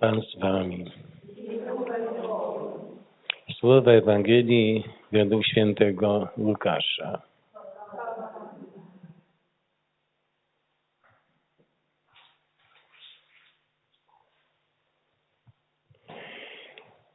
Pan z wami. Słowa Ewangelii według świętego Łukasza.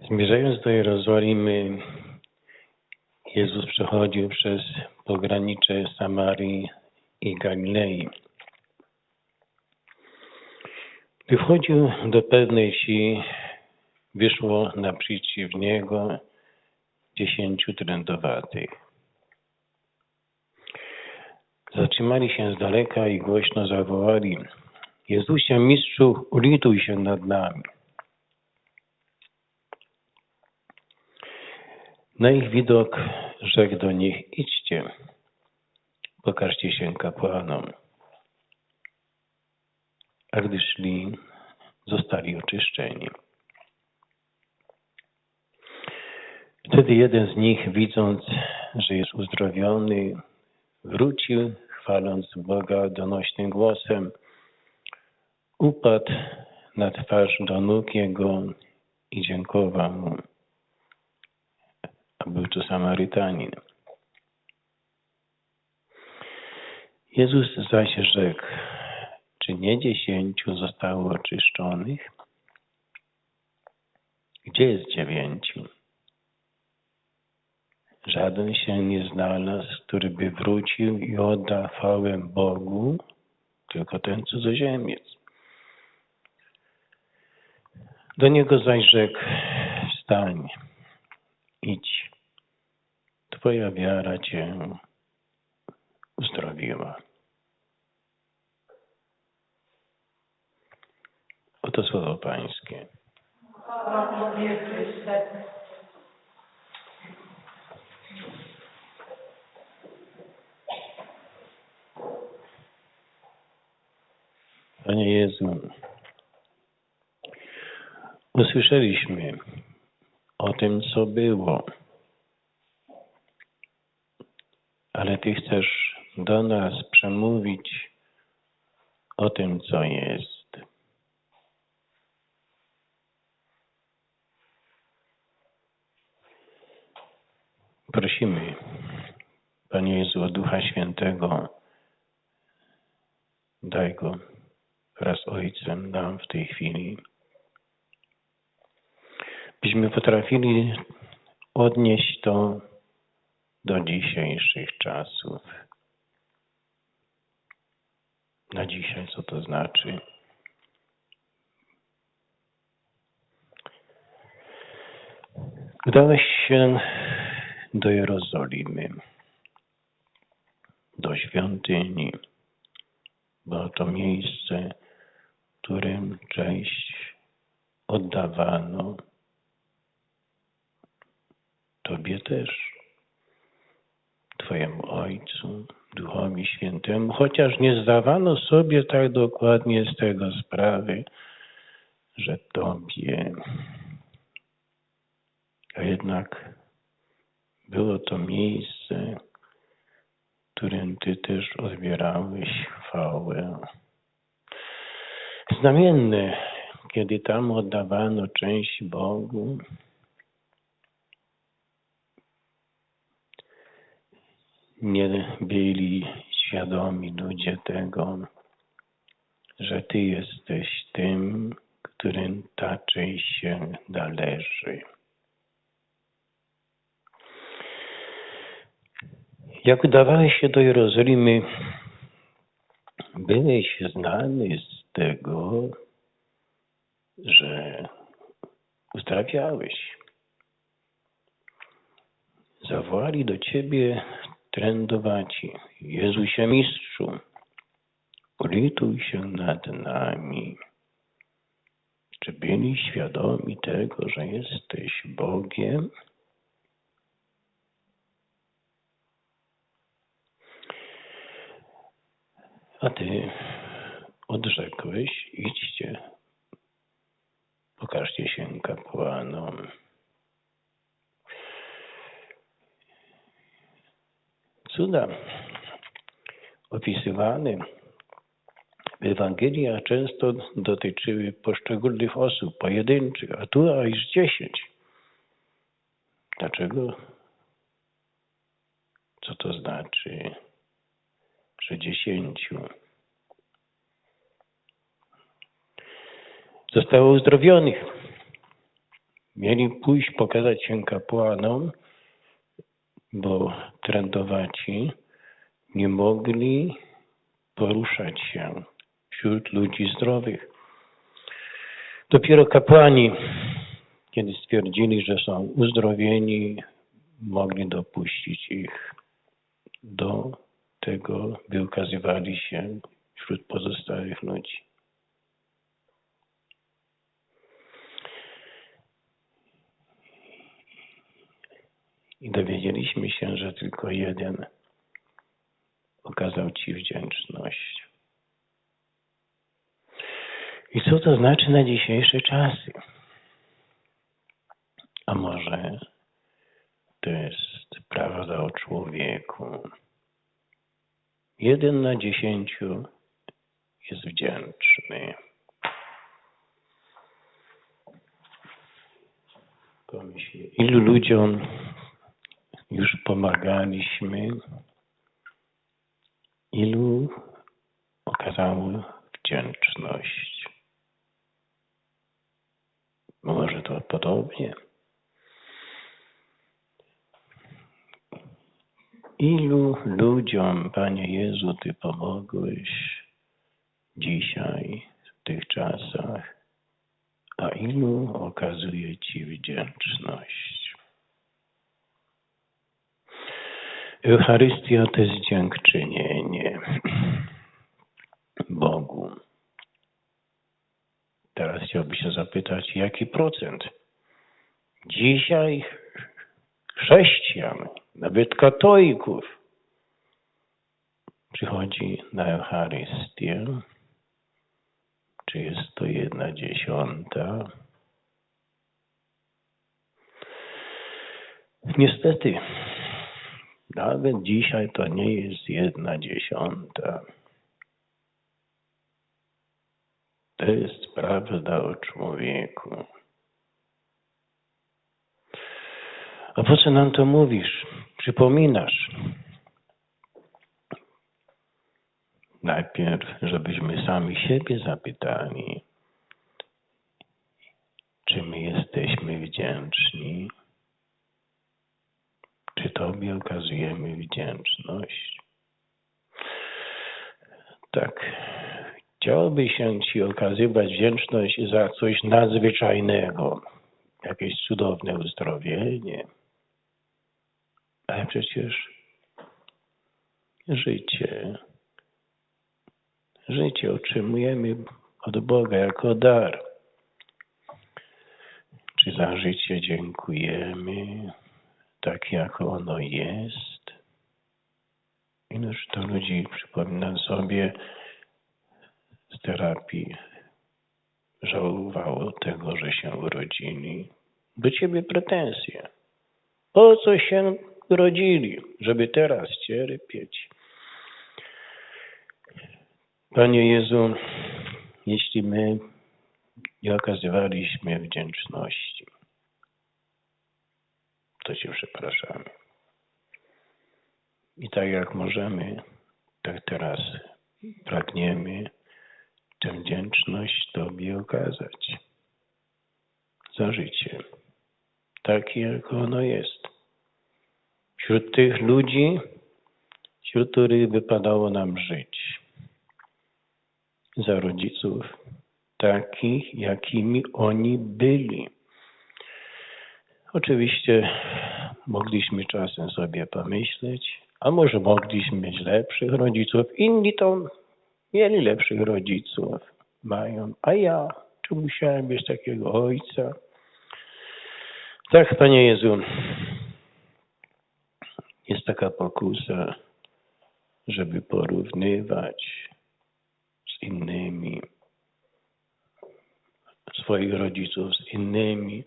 Zmierzając do Jerozolimy, Jezus przechodził przez pogranicze Samarii i Galilei. Gdy wchodził do pewnej wsi, wyszło naprzeciw niego dziesięciu trędowatych. Zatrzymali się z daleka i głośno zawołali Jezusie, mistrzu, ulituj się nad nami. Na ich widok rzekł do nich, idźcie, pokażcie się kapłanom. A gdy szli, zostali oczyszczeni. Wtedy jeden z nich, widząc, że jest uzdrowiony, wrócił, chwaląc Boga donośnym głosem, upadł na twarz do nóg Jego i dziękował Mu. A był to Samarytanin. Jezus zaś rzekł, czy nie dziesięciu zostało oczyszczonych? Gdzie jest dziewięciu? Żaden się nie znalazł, który by wrócił i oddał chwałę Bogu, tylko ten cudzoziemiec. Do niego zaś rzekł, wstań, idź, Twoja wiara Cię uzdrowiła. Oto słowo Pańskie. Panie Jezu, usłyszeliśmy o tym, co było, ale Ty chcesz do nas przemówić o tym, co jest. Prosimy, Panie Jezu, o Ducha Świętego, daj go wraz z Ojcem nam w tej chwili, byśmy potrafili odnieść to do dzisiejszych czasów. Na dzisiaj, co to znaczy? Udałeś się do Jerozolimy, do świątyni. Było to miejsce, którym cześć oddawano Tobie też, Twojemu Ojcu, Duchowi Świętemu, chociaż nie zdawano sobie tak dokładnie z tego sprawy, że Tobie, a jednak było to miejsce, w którym Ty też odbierałeś chwałę. Znamienne, kiedy tam oddawano część Bogu, nie byli świadomi ludzie tego, że Ty jesteś tym, którym ta część się należy. Jak udawałeś się do Jerozolimy, byłeś znany z tego, że uzdrawiałeś. Zawołali do ciebie trędowaci. Jezusie Mistrzu, ulituj się nad nami. Czy byli świadomi tego, że jesteś Bogiem? A ty odrzekłeś, idźcie, pokażcie się kapłanom. Cuda opisywane Ewangelia często dotyczyły poszczególnych osób, pojedynczych, a tu aż dziesięć. Dlaczego? Co to znaczy, że dziesięciu zostało uzdrowionych? Mieli pójść pokazać się kapłanom, bo trędowaci nie mogli poruszać się wśród ludzi zdrowych. Dopiero kapłani, kiedy stwierdzili, że są uzdrowieni, mogli dopuścić ich do tego, by ukazywali się wśród pozostałych ludzi. I dowiedzieliśmy się, że tylko jeden okazał Ci wdzięczność. I co to znaczy na dzisiejsze czasy? A może to jest prawda o człowieku. Jeden na dziesięciu jest wdzięczny. Pomyśl, ilu ludziom już pomagaliśmy, ilu okazało wdzięczność. Może to podobnie. Ilu ludziom, Panie Jezu, Ty pomogłeś dzisiaj, w tych czasach, a ilu okazuje Ci wdzięczność? Eucharystia to jest dziękczynienie Bogu. Teraz chciałbym się zapytać, jaki procent dzisiaj chrześcijan, nawet katolików, przychodzi na Eucharystię? Czy jest to jedna dziesiąta? Niestety, nawet dzisiaj to nie jest jedna dziesiąta. To jest prawda o człowieku. A po co nam to mówisz? Przypominasz. Najpierw, żebyśmy sami siebie zapytali, czy my jesteśmy wdzięczni, czy Tobie okazujemy wdzięczność. Tak, chciałoby się Ci okazywać wdzięczność za coś nadzwyczajnego, jakieś cudowne uzdrowienie, ale przecież życie, życie otrzymujemy od Boga jako dar. Czy za życie dziękujemy tak, jak ono jest? Iluż to ludzi, przypominam sobie z terapii, żałowało tego, że się urodzili. Do ciebie pretensje. Po co się urodzili, żeby teraz cierpieć. Panie Jezu, jeśli my nie okazywaliśmy wdzięczności, to Cię przepraszamy. I tak jak możemy, tak teraz pragniemy tę wdzięczność Tobie okazać za życie, takie jak ono jest wśród tych ludzi, wśród których wypadało nam żyć. Za rodziców takich, jakimi oni byli. Oczywiście mogliśmy czasem sobie pomyśleć, a może mogliśmy mieć lepszych rodziców. Inni to mieli lepszych rodziców, mają. A ja, czy musiałem mieć takiego ojca? Tak, Panie Jezu, jest taka pokusa, żeby porównywać z innymi swoich rodziców z innymi,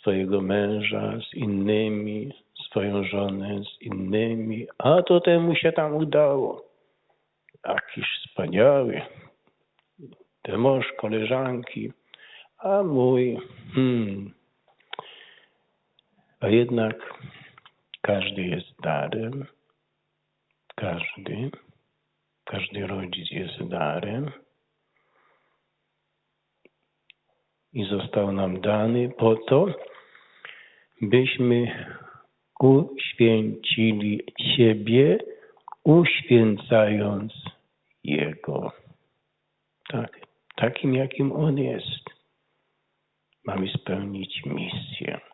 swojego męża z innymi, swoją żonę z innymi, a to temu się tam udało. jakiś wspaniały. Ten mąż koleżanki, a mój, hmm, a jednak każdy jest darem, każdy, każdy rodzic jest darem i został nam dany po to, byśmy uświęcili siebie, uświęcając Jego. Tak, takim jakim On jest. Mamy spełnić misję.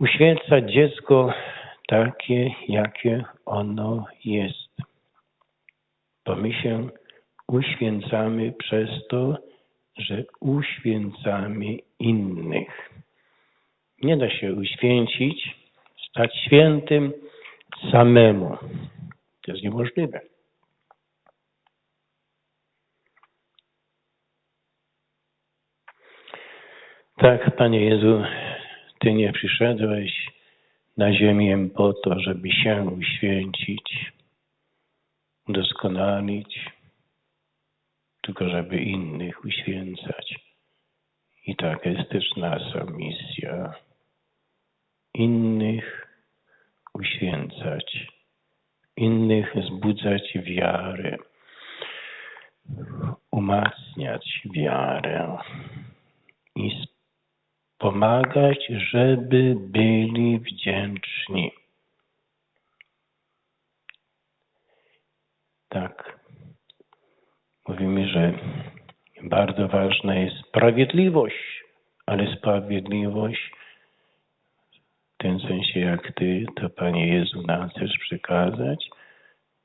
Uświęcać dziecko takie, jakie ono jest. Bo my się uświęcamy przez to, że uświęcamy innych. Nie da się uświęcić, stać świętym samemu. To jest niemożliwe. Tak, Panie Jezu, Ty nie przyszedłeś na ziemię po to, żeby się uświęcić, udoskonalić, tylko żeby innych uświęcać. I tak jest też nasza misja. Innych uświęcać, innych wzbudzać wiarę, umacniać wiarę i pomagać, żeby byli wdzięczni. Tak. Mówimy, że bardzo ważna jest sprawiedliwość, ale sprawiedliwość w tym sensie, jak Ty, to Panie Jezu nam chcesz przekazać,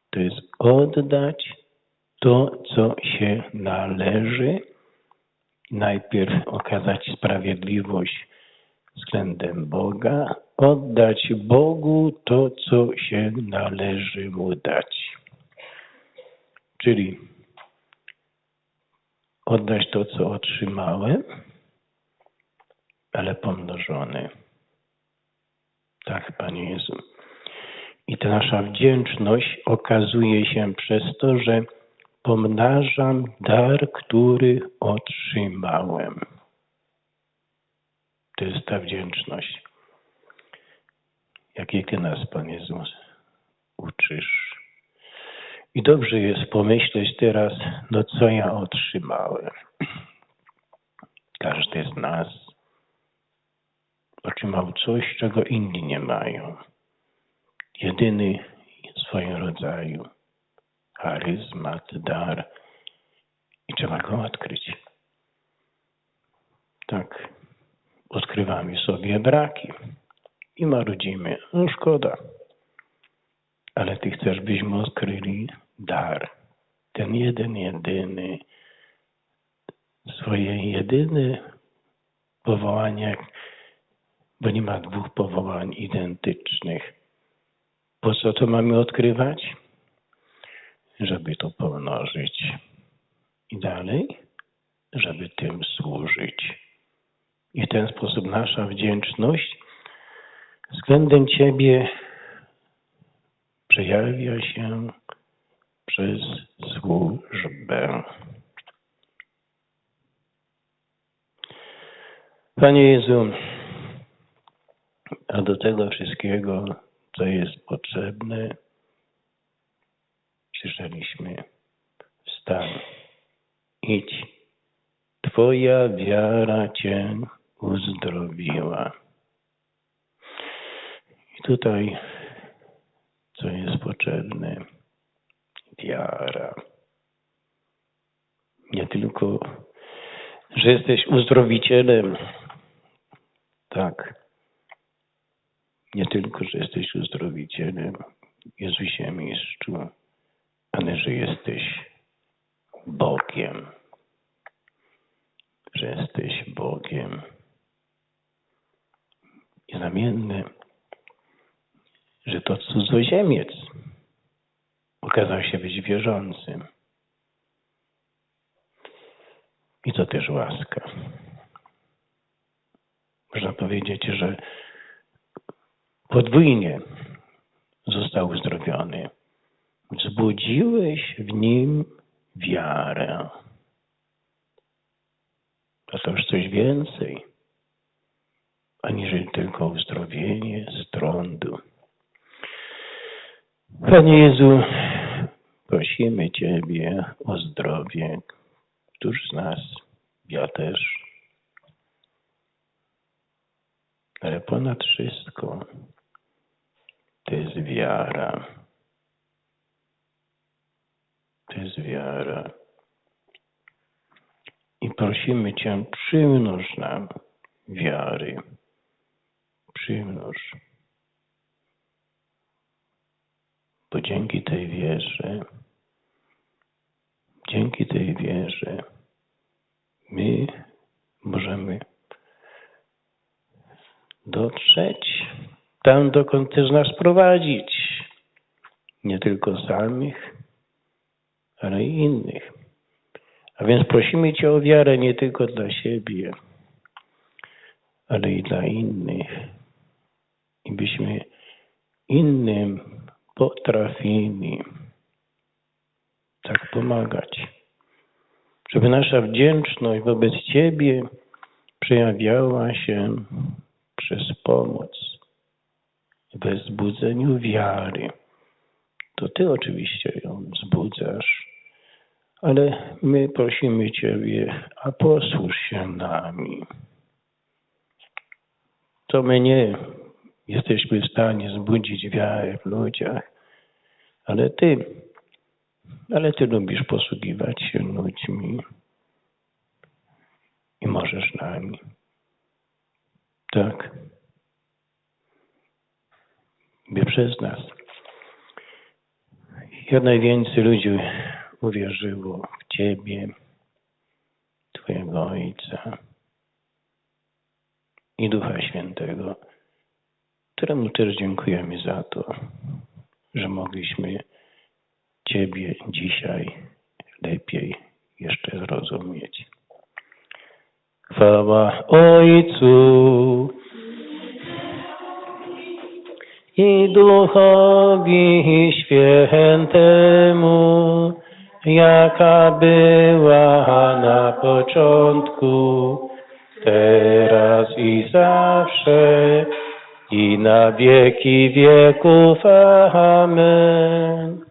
to jest oddać to, co się należy, najpierw okazać sprawiedliwość względem Boga, oddać Bogu to, co się należy Mu dać. Czyli oddać to, co otrzymałem, ale pomnożone. Tak, Panie Jezu. I ta nasza wdzięczność okazuje się przez to, że pomnażam dar, który otrzymałem. To jest ta wdzięczność. Jakiej Ty nas, Pan Jezus, uczysz. I dobrze jest pomyśleć teraz, no co ja otrzymałem. Każdy z nas otrzymał coś, czego inni nie mają. Jedyny w swoim rodzaju charyzmat, dar i trzeba go odkryć. Tak, odkrywamy sobie braki i marudzimy. No szkoda. Ale Ty chcesz, byśmy odkryli dar. Ten jeden, jedyny, swoje jedyne powołanie, bo nie ma dwóch powołań identycznych. Po co to mamy odkrywać? Żeby to pomnożyć. I dalej, żeby tym służyć. I w ten sposób nasza wdzięczność względem Ciebie przejawia się przez służbę. Panie Jezu, a do tego wszystkiego, co jest potrzebne, słyszeliśmy, wstań, idź, Twoja wiara Cię uzdrowiła. I tutaj, co jest potrzebne, wiara. Nie tylko, że jesteś uzdrowicielem, tak. Nie tylko, że jesteś uzdrowicielem, Jezusie Mistrzu, że jesteś Bogiem. Że jesteś Bogiem. I że to cudzoziemiec okazał się być wierzącym. I to też łaska. Można powiedzieć, że podwójnie został uzdrowiony wzbudziłeś w nim wiarę. A to już coś więcej, aniżeli tylko uzdrowienie z trądu. Panie Jezu, prosimy Ciebie o zdrowie. Któż z nas? Ja też. Ale ponad wszystko to jest wiara. Jest wiara. I prosimy Cię, przymnóż nam wiary. Przymnóż. Bo dzięki tej wierze, dzięki tej wierze, my możemy dotrzeć tam, dokąd chcesz nas prowadzić. Nie tylko samych, ale i innych. A więc prosimy Cię o wiarę nie tylko dla siebie, ale i dla innych. I byśmy innym potrafili tak pomagać. Żeby nasza wdzięczność wobec Ciebie przejawiała się przez pomoc we wzbudzeniu wiary. To Ty oczywiście ją wzbudzasz, ale my prosimy Ciebie, a posłuż się nami. To my nie jesteśmy w stanie wzbudzić wiarę w ludziach, ale Ty, ale Ty lubisz posługiwać się ludźmi i możesz nami. Tak. By przez nas. Jak najwięcej ludzi uwierzyło w Ciebie, Twojego Ojca i Ducha Świętego, któremu też dziękujemy za to, że mogliśmy Ciebie dzisiaj lepiej jeszcze zrozumieć. Chwała Ojcu i Duchowi Świętemu, jaka była na początku, teraz i zawsze, i na wieki wieków. Amen.